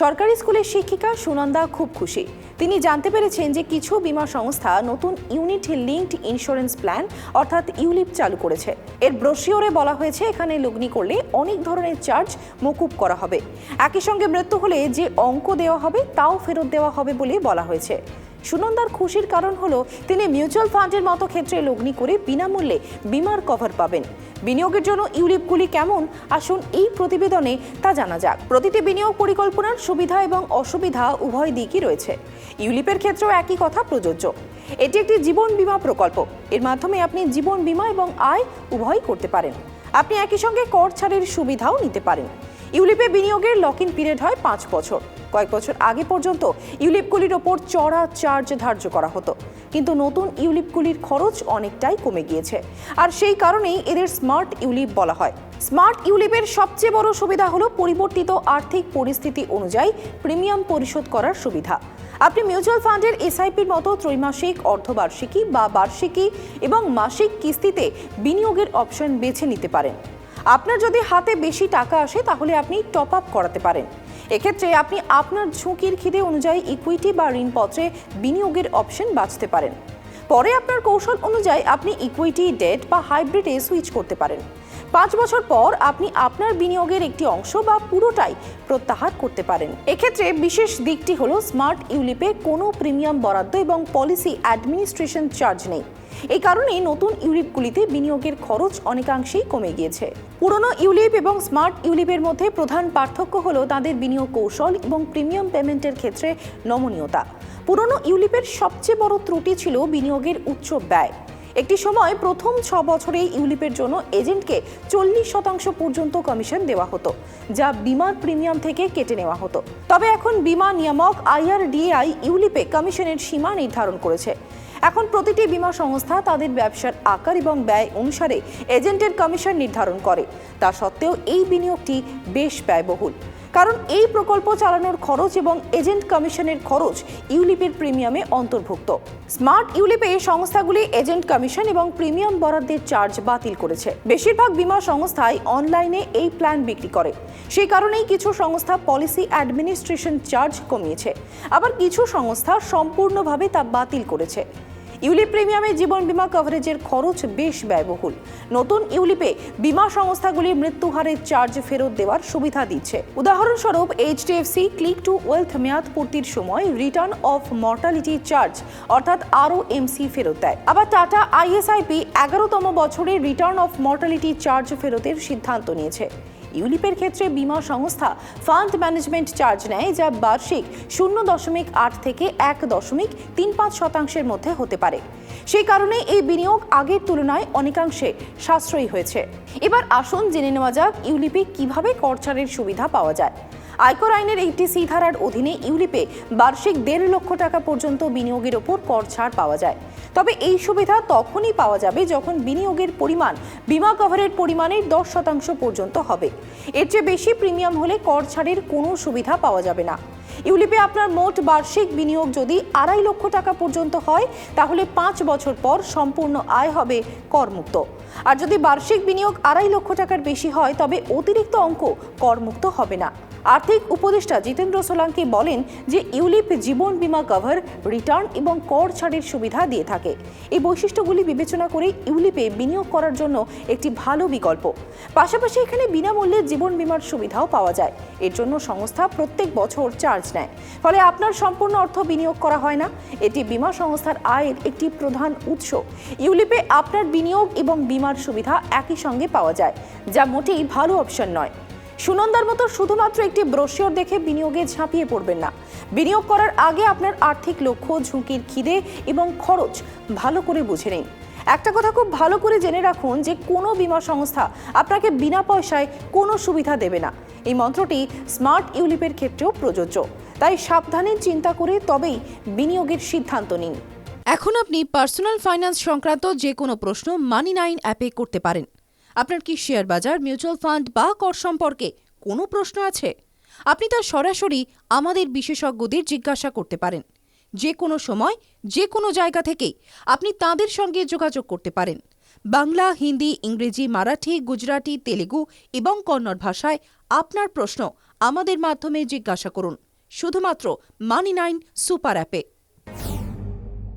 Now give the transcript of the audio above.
সরকারি স্কুলের শিক্ষিকা সুনন্দা খুব খুশি। তিনি জানতে পেরেছেন যে কিছু বীমা সংস্থা নতুন ইউনিট লিঙ্কড ইন্স্যুরেন্স প্ল্যান, অর্থাৎ ইউলিপ চালু করেছে। এর ব্রোশিওরে বলা হয়েছে, এখানে লগ্নি করলে অনেক ধরনের চার্জ মকুব করা হবে। একই সঙ্গে মৃত্যু হলে যে অঙ্ক দেওয়া হবে, তাও ফেরত দেওয়া হবে বলে বলা হয়েছে। সুনন্দার খুশির কারণ হলো, তিনি মিউচুয়াল ফান্ডের মতো ক্ষেত্রে লগ্নি করে বিনামূল্যে বিমার কভার পাবেন। বিনিয়োগের জন্য ইউলিপগুলি কেমন? আসুন এই প্রতিবেদনে তা জানা যাক। প্রতিটি বিনিয়োগ পরিকল্পনার সুবিধা এবং অসুবিধা উভয় দিকই রয়েছে। ইউলিপের ক্ষেত্রেও একই কথা প্রযোজ্য। এটি একটি জীবন বীমা প্রকল্প। এর মাধ্যমে আপনি জীবন বীমা এবং আয় উভয়ই করতে পারেন। আপনি একই সঙ্গে কর ছাড়ের সুবিধাও নিতে পারেন। ইউলিপে বিনিয়োগের লক ইন পিরিয়ড হয় পাঁচ বছর। কয়েক বছর আগে পর্যন্ত ইউলিপগুলির ওপর চড়া চার্জ ধার্য করা হতো। কিন্তু নতুন ইউলিপগুলির খরচ অনেকটাই কমে গিয়েছে। আর সেই কারণেই এদের স্মার্ট ইউলিপ বলা হয়। স্মার্ট ইউলিপের সবচেয়ে বড় সুবিধা হলো পরিবর্তিত আর্থিক পরিস্থিতি অনুযায়ী প্রিমিয়াম পরিশোধ করার সুবিধা। আপনি মিউচুয়াল ফান্ডের এসআইপির মতো ত্রৈমাসিক, অর্ধবার্ষিকী বা বার্ষিকী এবং মাসিক কিস্তিতে বিনিয়োগের অপশন বেছে নিতে পারেন। আপনার যদি হাতে বেশি টাকা আসে, তাহলে আপনি টপ আপ করাতে পারেন। এক্ষেত্রে আপনি আপনার ঝুঁকির খিদে অনুযায়ী ইকুইটি বা ঋণপত্রে বিনিয়োগের অপশন বাছতে পারেন। পরে আপনার কৌশল অনুযায়ী আপনি ইকুইটি ডেট বা হাইব্রিডে সুইচ করতে পারেন। পাঁচ বছর পর আপনি আপনার বিনিয়োগের একটি অংশ বা পুরোটাই প্রত্যাহার করতে পারেন। এক্ষেত্রে বিশেষ দিকটি হলো স্মার্ট ইউলিপে কোনো প্রিমিয়াম বরাদ্দ এবং পলিসি অ্যাডমিনিস্ট্রেশন চার্জ নেই। এই কারণেই নতুন ইউলিপগুলিতে বিনিয়োগের খরচ অনেকাংশেই কমে গিয়েছে। পুরনো ইউলিপ এবং স্মার্ট ইউলিপের মধ্যে প্রধান পার্থক্য হলো তাদের বিনিয়োগ কৌশল এবং প্রিমিয়াম পেমেন্টের ক্ষেত্রে নমনীয়তা। পুরনো ইউলিপের সবচেয়ে বড় ত্রুটি ছিল বিনিয়োগের উচ্চ ব্যয়। একটি সময় প্রথম ছ বছরে ইউলিপের জন্য এজেন্টকে চল্লিশ শতাংশ পর্যন্ত কমিশন দেওয়া হতো, যা বিমার প্রিমিয়াম থেকে কেটে নেওয়া হতো। তবে এখন বিমা নিয়ামক আইআরডিএআই ইউলিপে কমিশনের সীমা নির্ধারণ করেছে। এখন প্রতিটি বীমা সংস্থা তাদের ব্যবসার আকার এবং ব্যয় অনুসারে এজেন্টের কমিশন নির্ধারণ করে। তা সত্ত্বেও এই বিনিয়োগটি বেশ ব্যয়বহুল। কারণ এই প্রকল্প চালানোর খরচ এবং এজেন্ট কমিশনের খরচ ইউলিপের প্রিমিয়ামে অন্তর্ভুক্ত। স্মার্ট ইউলিপে সংস্থাগুলি এজেন্ট কমিশন এবং প্রিমিয়াম বরাদ্দের চার্জ বাতিল করেছে। বেশিরভাগ বীমা সংস্থাই অনলাইনে এই প্ল্যান বিক্রি করে। সেই কারণেই কিছু সংস্থা পলিসি অ্যাডমিনিস্ট্রেশন চার্জ কমিয়েছে। আবার কিছু সংস্থা সম্পূর্ণভাবে তা বাতিল করেছে। ইউলিপ প্রিমিয়ামে জীবন বিমা কভারেজের খরচ বেশ ব্যয়বহুল। নতুন ইউলিপে বিমা সংস্থাগুলি মৃত্যু হারের চার্জ ফেরত দেওয়ার সুবিধা দিচ্ছে। উদাহরণস্বরূপ এইচডিএফসি, ক্লিক টু ওয়েলথ মেয়াদ পূর্তির সময় রিটার্ন অফ মর্টালিটি চার্জ, অর্থাৎ আরও এমসি ফেরত দেয়। আবার টাটা আইএসআইপি এগারোতম বছরে রিটার্ন অফ মর্টালিটি চার্জ ফেরতের সিদ্ধান্ত নিয়েছে। ইউলিপের ক্ষেত্রে বিমা সংস্থা ফান্ড ম্যানেজমেন্ট চার্জ নেয়, যা বার্ষিক শূন্য দশমিক আট থেকে এক দশমিক তিন পাঁচ শতাংশের মধ্যে হতে পারে। সেই কারণে এই বিনিয়োগ আগের তুলনায় অনেকাংশে সাশ্রয়ী হয়েছে। এবার আসুন জেনে নেওয়া যাক ইউলিপে কীভাবে করছাড়ের সুবিধা পাওয়া যায়। আয়কর আইনের এইটি সি ধারার অধীনে ইউলিপে বার্ষিক দেড় লক্ষ টাকা পর্যন্ত বিনিয়োগের ওপর কর ছাড় পাওয়া যায়। তবে এই সুবিধা তখনই পাওয়া যাবে যখন বিনিয়োগের পরিমাণ, বিমা কভারের পরিমাণের দশ শতাংশ পর্যন্ত হবে। এর চেয়ে বেশি প্রিমিয়াম হলে কর ছাড়ের কোনো সুবিধা পাওয়া যাবে না। ইউলিপে আপনার মোট বার্ষিক বিনিয়োগ যদি আড়াই লক্ষ টাকা পর্যন্ত হয়, তাহলে পাঁচ বছর পর সম্পূর্ণ আয় হবে করমুক্ত। আর যদি বার্ষিক বিনিয়োগ আড়াই লক্ষ টাকার বেশি হয়, তবে অতিরিক্ত অঙ্ক করমুক্ত হবে না। আর্থিক উপদেষ্টা জিতেন্দ্র সোলাঙ্কি বলেন যে ইউলিপ জীবন বীমা কভার, রিটার্ন এবং কর ছাড়ের সুবিধা দিয়ে থাকে। এই বৈশিষ্ট্যগুলি বিবেচনা করে ইউলিপে বিনিয়োগ করার জন্য একটি ভালো বিকল্প। পাশাপাশি এখানে বিনামূল্যে জীবন বিমার সুবিধাও পাওয়া যায়। এর জন্য সংস্থা প্রত্যেক বছর চার্জ নেয়। ফলে আপনার সম্পূর্ণ অর্থ বিনিয়োগ করা হয় না। এটি বিমা সংস্থার আয়ের একটি প্রধান উৎস। ইউলিপে আপনার বিনিয়োগ এবং বীমার সুবিধা একই সঙ্গে পাওয়া যায়, যা মোটেই ভালো অপশন নয়। সুনন্দার মতো শুধুমাত্র একটি ব্রোশিওর দেখে বিনিয়োগে ঝাঁপিয়ে পড়বেন না। বিনিয়োগ করার আগে আপনার আর্থিক লক্ষ্য, ঝুঁকির খিদে এবং খরচ ভালো করে বুঝে নিন। একটা কথা খুব ভালো করে জেনে রাখুন যে কোনো বীমা সংস্থা আপনাকে বিনা পয়সায় কোনো সুবিধা দেবে না। এই মন্ত্রটি স্মার্ট ইউলিপের ক্ষেত্রেও প্রযোজ্য। তাই সাবধানে চিন্তা করে তবেই বিনিয়োগের সিদ্ধান্ত নিন। এখন আপনি পার্সোনাল ফাইন্যান্স সংক্রান্ত যে কোনো প্রশ্ন মানি নাইন অ্যাপে করতে পারেন। আপনার কি শেয়ার বাজার, মিউচুয়াল ফান্ড বা কর সম্পর্কে কোনো প্রশ্ন আছে? আপনি তা সরাসরি আমাদের বিশেষজ্ঞদের জিজ্ঞাসা করতে পারেন। যে কোনো সময়, যে কোনো জায়গা থেকেই আপনি তাদের সঙ্গে যোগাযোগ করতে পারেন। বাংলা, হিন্দি, ইংরেজি, মারাঠি, গুজরাটি, তেলেগু এবং কন্নড় ভাষায় আপনার প্রশ্ন আমাদের মাধ্যমে জিজ্ঞাসা করুন। শুধুমাত্র মানি নাইন সুপার অ্যাপে।